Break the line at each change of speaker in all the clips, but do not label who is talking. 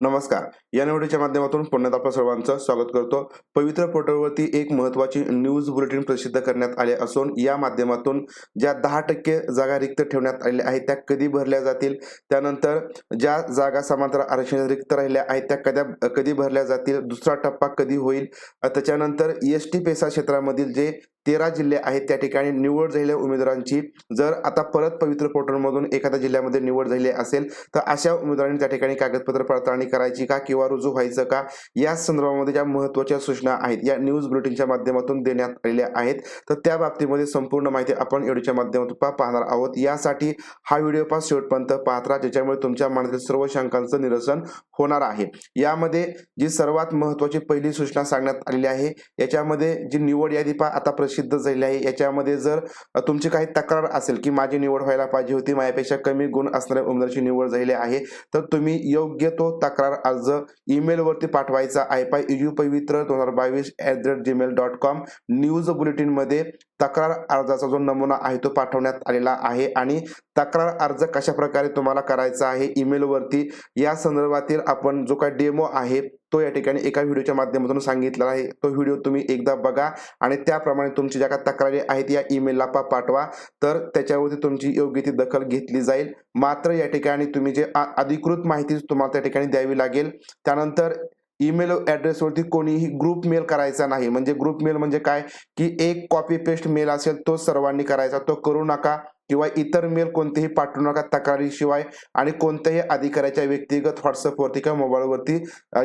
नमस्कार. या निवडीच्या माध्यमातून पुण्यात आपल्या सर्वांचं स्वागत करतो. पवित्र पोर्टलवरती एक महत्वाची न्यूज बुलेटिन प्रसिद्ध करण्यात आले असून या माध्यमातून ज्या दहा टक्के जागा रिक्त ठेवण्यात आलेल्या आहेत त्या कधी भरल्या जातील? त्यानंतर ज्या जागा समांतर आरक्षण रिक्त राहिल्या आहेत त्या कद्या कधी भरल्या जातील? दुसरा टप्पा कधी होईल? त्याच्यानंतर एस टी पेसा क्षेत्रामधील जे तेरा जिल्हे आहेत त्या ठिकाणी निवड झालेल्या उमेदवारांची. जर आता परत पवित्र पोर्टलमधून एखाद्या जिल्ह्यामध्ये निवड झाली असेल तर अशा उमेदवारांनी त्या ठिकाणी कागदपत्र पडताळणी करायची का किंवा रुजू व्हायचं का? या संदर्भामध्ये ज्या महत्त्वाच्या सूचना आहेत या न्यूज बुलेटिनच्या माध्यमातून देण्यात आलेल्या आहेत. तर त्या बाबतीमध्ये संपूर्ण माहिती आपण एवढीच्या माध्यमातून पाहणार आहोत. यासाठी हा व्हिडिओ पास शेवटपर्यंत पाहत राहा ज्याच्यामुळे तुमच्या मनातील सर्व शंकांचं निरसन होणार आहे. यामध्ये जी सर्वात महत्वाची पहिली सूचना सांगण्यात आलेली आहे याच्यामध्ये जी निवड यादी पा आता प्रसिद्ध सिद्ध झालेली आहे. याच्यामध्ये जर तुमची काही तक्रार असेल की माझी निवड व्हायला पाहिजे होती माझ्यापेक्षा कमी गुण असणाऱ्या उमेदवाराची निवड झालेली आहे तर तुम्ही योग्य तो तक्रार अर्ज ईमेलवरती पाठवायचा आहे. पाय यू पवित्र दोन हजार बावीस at the rate Gmail dot com news बुलेटिनमध्ये तक्रार अर्जाचा जो नमुना आहे तो पाठवण्यात आलेला आहे आणि तक्रार अर्ज कशा प्रकारे तुम्हाला करायचा आहे ईमेलवरती या संदर्भातील आपण जो काही डेमो आहे तो या ठिकाणी एका व्हिडिओच्या माध्यमातून सांगितला आहे. तो व्हिडिओ तुम्ही एकदा बघा आणि त्याप्रमाणे तुमची ज्या काही तक्रारी आहेत या ईमेलला पा पाठवा. तर त्याच्यावरती तुमची योग्य ती दखल घेतली जाईल. मात्र या ठिकाणी तुम्ही जे अधिकृत माहिती तुम्हाला त्या ठिकाणी द्यावी लागेल. त्यानंतर ईमेल ॲड्रेसवरती कोणीही ग्रुप मेल करायचा नाही. म्हणजे ग्रुप मेल म्हणजे काय? की एक कॉपी पेस्ट मेल असेल तो सर्वांनी करायचा. तो करू नका. किंवा इतर मेल कोणतेही पाठवू नका तक्रारीशिवाय आणि कोणत्याही अधिकाऱ्याच्या व्यक्तिगत व्हॉट्सअपवरती किंवा मोबाईलवरती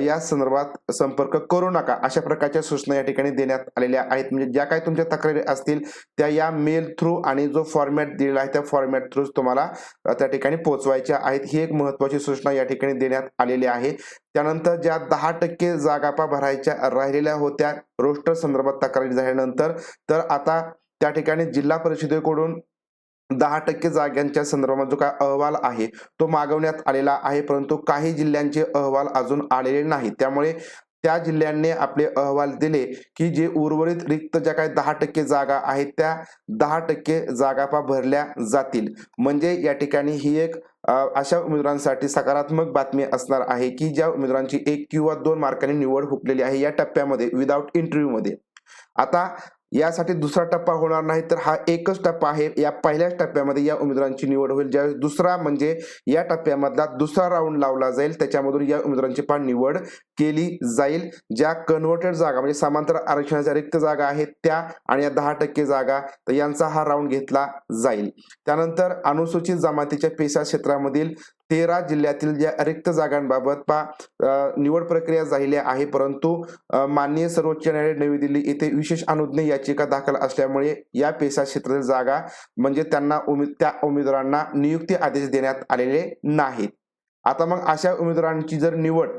या संदर्भात संपर्क करू नका. अशा प्रकारच्या सूचना या ठिकाणी देण्यात आलेल्या आहेत. म्हणजे ज्या काही तुमच्या तक्रारी असतील त्या या मेल थ्रू आणि जो फॉर्मॅट दिलेला आहे त्या फॉर्मॅट थ्रू तुम्हाला त्या ठिकाणी पोहोचवायच्या आहेत. ही एक महत्वाची सूचना या ठिकाणी देण्यात आलेली आहे. त्यानंतर ज्या दहा टक्के जागापा भरायच्या राहिलेल्या होत्या रोस्टर संदर्भात तक्रारी झाल्यानंतर तर आता त्या ठिकाणी जिल्हा परिषदेकडून दहा टक्के जागांच्या संदर्भात जो काय अहवाल आहे तो मागवण्यात आलेला आहे. परंतु काही जिल्ह्यांचे अहवाल अजून आलेले नाही त्यामुळे त्या जिल्ह्यांनी आपले अहवाल दिले की जे उर्वरित रिक्त ज्या काही दहा टक्के जागा आहेत त्या दहा टक्के जागा पा भरल्या जातील. म्हणजे या ठिकाणी ही एक अशा उमेदवारांसाठी सकारात्मक बातमी असणार आहे की ज्या उमेदवारांची एक किंवा दोन मार्कांनी निवड हुकलेली आहे या टप्प्यामध्ये विदाऊट इंटरव्ह्यू मध्ये. आता यासाठी दुसरा टप्पा होणार नाही तर हा एकच टप्पा आहे. या पहिल्याच टप्प्यामध्ये या उमेदवारांची निवड होईल. ज्यावेळेस दुसरा म्हणजे या टप्प्यामधला दुसरा राऊंड लावला जाईल त्याच्यामधून या उमेदवारांची पण निवड केली जाईल. ज्या कन्व्हर्टेड जागा म्हणजे समांतर आरक्षणाच्या रिक्त जागा आहेत त्या आणि या दहा टक्के जागा तर यांचा हा राऊंड घेतला जाईल. त्यानंतर अनुसूचित जमातीच्या पेशा क्षेत्रामधील तेरा जिल्ह्यातील ज्या रिक्त जागांबाबत पा निवड प्रक्रिया झालेली आहे. परंतु माननीय सर्वोच्च न्यायालय नवी दिल्ली येथे विशेष अनुज्ञा याचिका दाखल असल्यामुळे या पेशा क्षेत्रातील जागा म्हणजे त्यांना उमेद त्या उमेदवारांना नियुक्ती आदेश देण्यात आलेले नाहीत. आता मग अशा उमेदवारांची जर निवड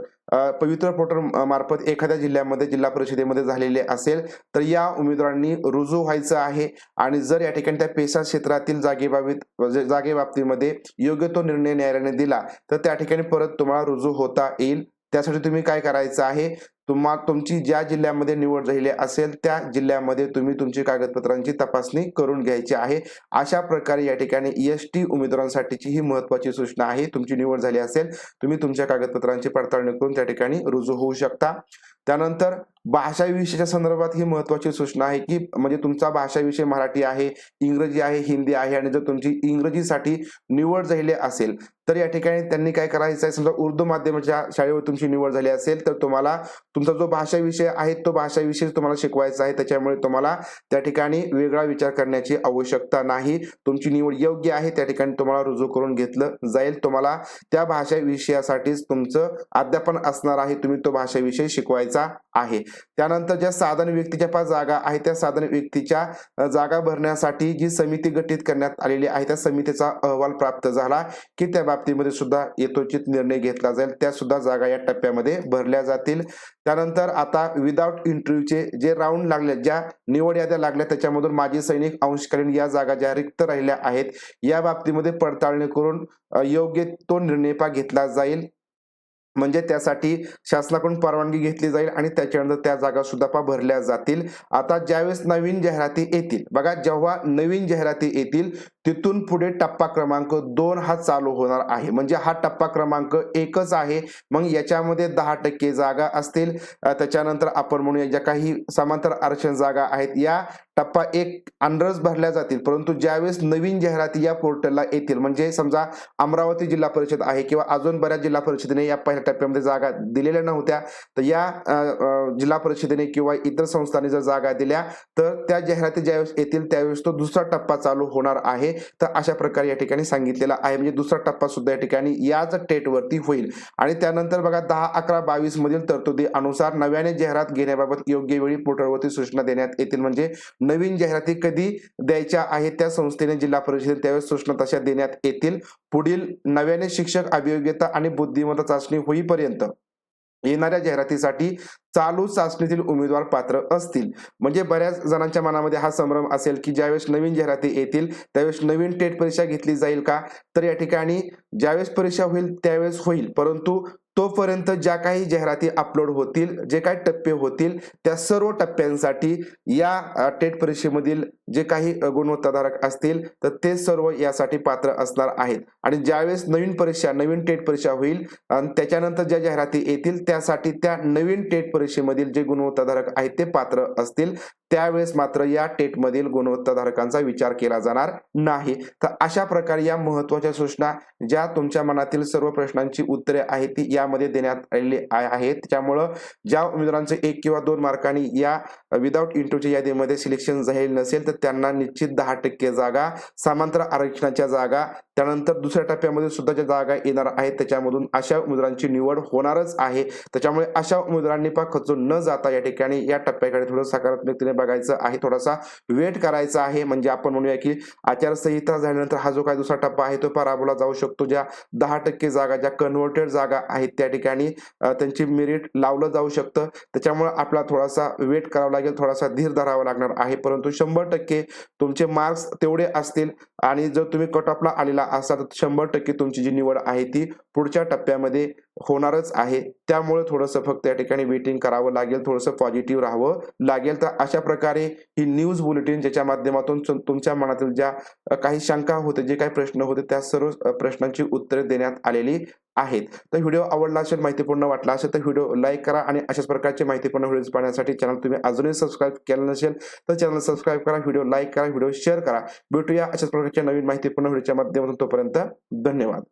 पवित्र पोर्टल मार्फत एखाद्या जिल्ह्यामध्ये जिल्हा परिषदेमध्ये झालेली असेल तर या उमेदवारांनी रुजू व्हायचं आहे आणि जर या ठिकाणी त्या पेशा क्षेत्रातील जागेबाबत म्हणजे जागेबाबतीमध्ये योग्य तो निर्णय न्यायालयाने दिला तर त्या ठिकाणी परत तुम्हाला रुजू होता येईल. त्यासाठी तुम्ही काय करायचं आहे? तुम्हा तुमची ज्या जिल्ह्यामध्ये निवड झालेली असेल त्या जिल्ह्यामध्ये तुम्ही तुमची कागदपत्रांची तपासणी करून घ्यायची आहे. अशा प्रकारे या ठिकाणी एस टी उमेदवारांसाठीची ही महत्वाची सूचना आहे. तुमची निवड झाली असेल तुम्ही तुमच्या कागदपत्रांची पडताळणी करून त्या ठिकाणी रुजू होऊ शकता. त्यानंतर भाषा विषयाच्या संदर्भात ही महत्वाची सूचना आहे की म्हणजे तुमचा भाषा विषय मराठी आहे इंग्रजी आहे हिंदी आहे आणि जर तुमची इंग्रजीसाठी निवड झालेली असेल तर या ठिकाणी त्यांनी काय करायचं आहे? समजा उर्दू माध्यमाच्या शाळेवर तुमची निवड झाली असेल तर तुम्हाला तुमचा जो भाषा विषय आहे तो भाषा विषय तुम्हाला शिकवायचा आहे. त्याच्यामुळे तुम्हाला त्या ठिकाणी वेगळा विचार करण्याची आवश्यकता नाही. तुमची निवड योग्य आहे त्या ठिकाणी तुम्हाला रुजू करून घेतलं जाईल. तुम्हाला त्या भाषा विषयासाठीच तुमचं अध्यापन असणार आहे. तुम्ही तो भाषा विषय शिकवायचा आहे. त्यानंतर ज्या साधन व्यक्तीच्या पाच जागा आहेत त्या साधन व्यक्तीच्या जागा भरण्यासाठी जी समिती गठीत करण्यात आलेली आहे त्या समितीचा अहवाल प्राप्त झाला की त्या बाबतीमध्ये सुद्धा यथोचित निर्णय घेतला जाईल. त्या सुद्धा जागा या टप्प्यामध्ये भरल्या जातील. त्यानंतर आता विदाऊट इंटरव्ह्यूचे जे राऊंड लागले ज्या निवड याद्या लागल्या त्याच्यामधून माजी सैनिक अंशकालीन या जागा ज्या रिक्त राहिल्या आहेत या बाबतीमध्ये पडताळणी करून योग्य तो निर्णय पा घेतला जाईल. म्हणजे त्यासाठी शासनाकडून परवानगी घेतली जाईल आणि त्याच्यानंतर त्या जागा सुद्धा पा भरल्या जातील. आता ज्यावेळेस नवीन जाहिराती येतील बघा जेव्हा नवीन जाहिराती येतील तिथून पुढे टप्पा क्रमांक दोन हा चालू होणार आहे. म्हणजे हा टप्पा क्रमांक एकच आहे. मग याच्यामध्ये दहा टक्के जागा असतील. त्याच्यानंतर आपण म्हणूया ज्या काही समांतर आरक्षण जागा आहेत या टप्पा एक अंडरच भरल्या जातील. परंतु ज्यावेळेस नवीन जाहिराती या पोर्टलला येतील म्हणजे समजा अमरावती जिल्हा परिषद आहे किंवा अजून बऱ्याच जिल्हा परिषदेने या पहिल्या टप्प्यामध्ये जागा दिलेल्या नव्हत्या तर या जिल्हा परिषदेने किंवा इतर संस्थांनी जर जागा दिल्या तर त्या जाहिराती ज्यावेळेस येतील त्यावेळेस तो दुसरा टप्पा चालू होणार आहे. तर अशा प्रकारे या ठिकाणी सांगितलेला आहे. म्हणजे दुसरा टप्पा सुद्धा या ठिकाणी याच टेटवरती होईल. आणि त्यानंतर बघा दहा अकरा बावीस मधील तरतुदी अनुसार नव्याने जाहिरात घेण्याबाबत योग्य वेळी पोर्टलवरती सूचना देण्यात येतील. म्हणजे नवीन जाहिराती कधी द्यायच्या आहेत त्या संस्थेने जिल्हा परिषदेने त्यावेळेस सूचना तशा देण्यात येतील. पुढील नव्याने शिक्षक अभियोग्यता आणि बुद्धिमत्ता चाचणी होईपर्यंत येणाऱ्या जाहिरातीसाठी चालू चाचणीतील उमेदवार पात्र असतील. म्हणजे बऱ्याच जणांच्या मनामध्ये हा संभ्रम असेल की ज्यावेळेस नवीन जाहिराती येतील त्यावेळेस नवीन टेट परीक्षा घेतली जाईल का? तर या ठिकाणी ज्यावेळेस परीक्षा होईल त्यावेळेस होईल. परंतु तोपर्यंत ज्या काही जाहिराती अपलोड होतील जे काही टप्पे होतील त्या सर्व टप्प्यांसाठी या टेट परीक्षेमधील जे काही गुणवत्ताधारक असतील तर ते सर्व यासाठी पात्र असणार आहेत. आणि ज्यावेळेस नवीन परीक्षा नवीन टेट परीक्षा होईल आणि त्याच्यानंतर ज्या जाहिराती येतील त्यासाठी त्या नवीन टेट परीक्षेमधील जे गुणवत्ताधारक आहेत ते पात्र असतील. त्यावेळेस मात्र या टेटमधील गुणवत्ताधारकांचा विचार केला जाणार नाही. तर अशा प्रकारे या महत्त्वाच्या सूचना ज्या तुमच्या मनातील सर्व प्रश्नांची उत्तरे आहेत ती या यामध्ये देण्यात आलेले आहे आहेत. त्यामुळं ज्या उमेदवारांचे एक किंवा दोन मार्कांनी या विदाऊट इंटरव्ह्यूच्या यादीमध्ये सिलेक्शन झालेलं नसेल तर त्यांना निश्चित दहा टक्के जागा समांतर आरक्षणाच्या जागा त्यानंतर दुसऱ्या टप्प्यामध्ये सुद्धा ज्या जागा येणार आहेत त्याच्यामधून अशा उमेदवारांची निवड होणारच आहे. त्याच्यामुळे अशा उमेदवारांनी पा खचून न जाता या ठिकाणी या टप्प्याकडे थोडं सकारात्मकतेने बघायचं आहे. थोडासा वेट करायचा आहे. म्हणजे आपण म्हणूया की आचारसंहिता झाल्यानंतर हा जो काही दुसरा टप्पा आहे तो पराबोला जाऊ शकतो. ज्या दहा टक्के जागा ज्या कन्व्हर्टेड जागा आहेत त्या ठिकाणी त्यांची मेरिट लावलं जाऊ शकतं. त्याच्यामुळे आपला थोडासा वेट करावा लागेल थोडासा धीर धरावा लागणार आहे. परंतु शंभर टक्के तुमचे मार्क्स तेवढे असतील आणि जर तुम्ही कट ऑफला आलेला असतात तर शंभर टक्के तुमची जी निवड आहे ती पुढच्या टप्प्यामध्ये होणारच आहे. त्यामुळे थोडंसं फक्त या ठिकाणी वेटिंग करावं लागेल थोडंसं पॉझिटिव्ह राहावं लागेल. तर अशा प्रकारे ही न्यूज बुलेटिन ज्याच्या माध्यमातून तुमच्या मनातील ज्या काही शंका होते जे काही प्रश्न होते त्या सर्व प्रश्नांची उत्तरे देण्यात आलेली आहेत. तर व्हिडिओ आवडला असेल माहितीपूर्ण वाटला असेल तर व्हिडिओ लाईक करा आणि अशाच प्रकारचे माहितीपूर्ण व्हिडिओज पाहण्यासाठी चॅनल तुम्ही अजूनही सबस्क्राईब केलं नसेल तर चॅनल सबस्क्राईब करा व्हिडिओ लाईक करा व्हिडिओ शेअर करा. भेटूया अशाच प्रकारच्या नवीन माहितीपूर्ण व्हिडिओच्या माध्यमातून तोपर्यंत धन्यवाद.